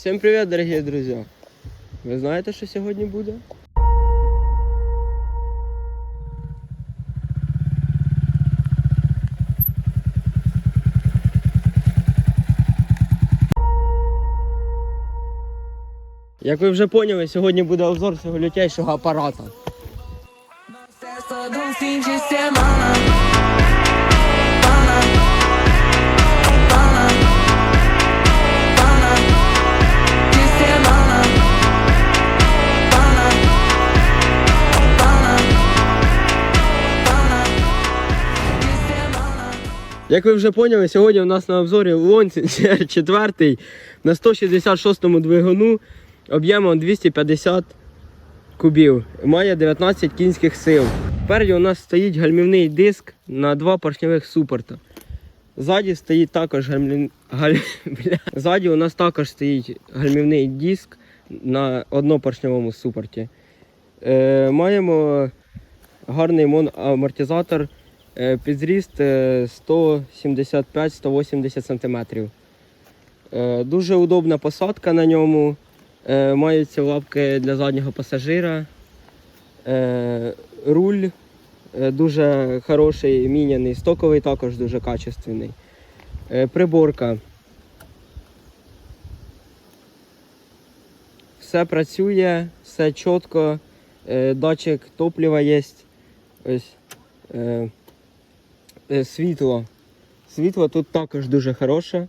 Всем привет, дорогие друзья! Ви знаєте, що сьогодні буде? Як ви вже поняли, сьогодні буде обзор цього лютейшого апарата. Як ви вже поняли, сьогодні у нас на обзорі Лонсін CR4 на 166 двигуну об'ємом 250 кубів. Має 19 кінських сил. Спереді у нас стоїть гальмівний диск на два поршневих супорта. Ззаді стоїть також. Ззаді у нас також стоїть гальмівний диск на однопоршневому супорті. Е, маємо гарний моноамортизатор. Е, Е, 175-180 см. Е, Дуже удобна посадка на ньому. Е, Маються лапки для заднього пасажира. Е, Руль е, дуже хороший, міняний, стоковий також дуже качественний. Е, Приборка. Все працює, все чітко. Е, Датчик топлива є. Ось. Е, Світло. Світло тут також дуже хороше.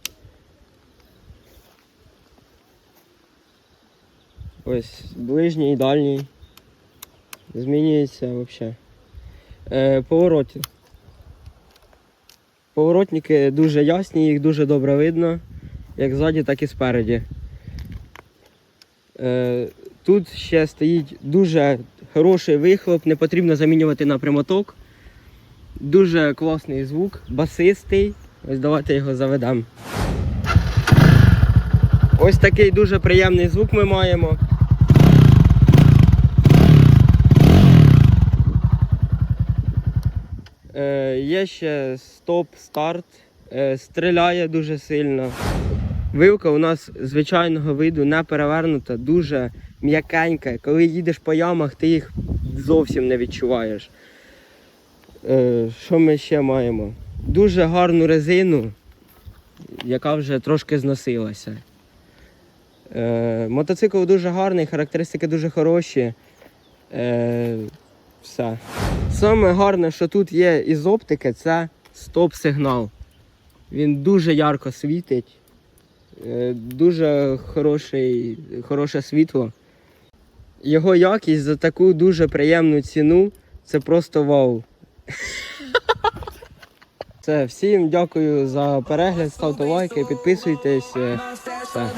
Ось ближній, дальній. Змінюється взагалі. Е, повороти. Поворотники дуже ясні, їх дуже добре видно, як ззаді, так і спереді. Е, тут ще стоїть дуже хороший вихлоп, не потрібно замінювати на прямоток. Дуже класний звук, басистий. Ось давайте його заведемо. Ось такий дуже приємний звук ми маємо. Е, є ще стоп-старт, е, стріляє дуже сильно. Вилка у нас звичайного виду не перевернута, дуже м'якенька. Коли їдеш по ямах, ти їх зовсім не відчуваєш. Е, що ми ще маємо? Дуже гарну резину, яка вже трошки зносилася. Е, мотоцикл дуже гарний, характеристики дуже хороші. Е, все. Саме гарне, що тут є із оптики, це стоп-сигнал. Він дуже ярко світить, дуже хороший, хороше світло. Його якість за таку дуже приємну ціну це просто вау. Це всім дякую за перегляд, ставте лайки, підписуйтесь. Все.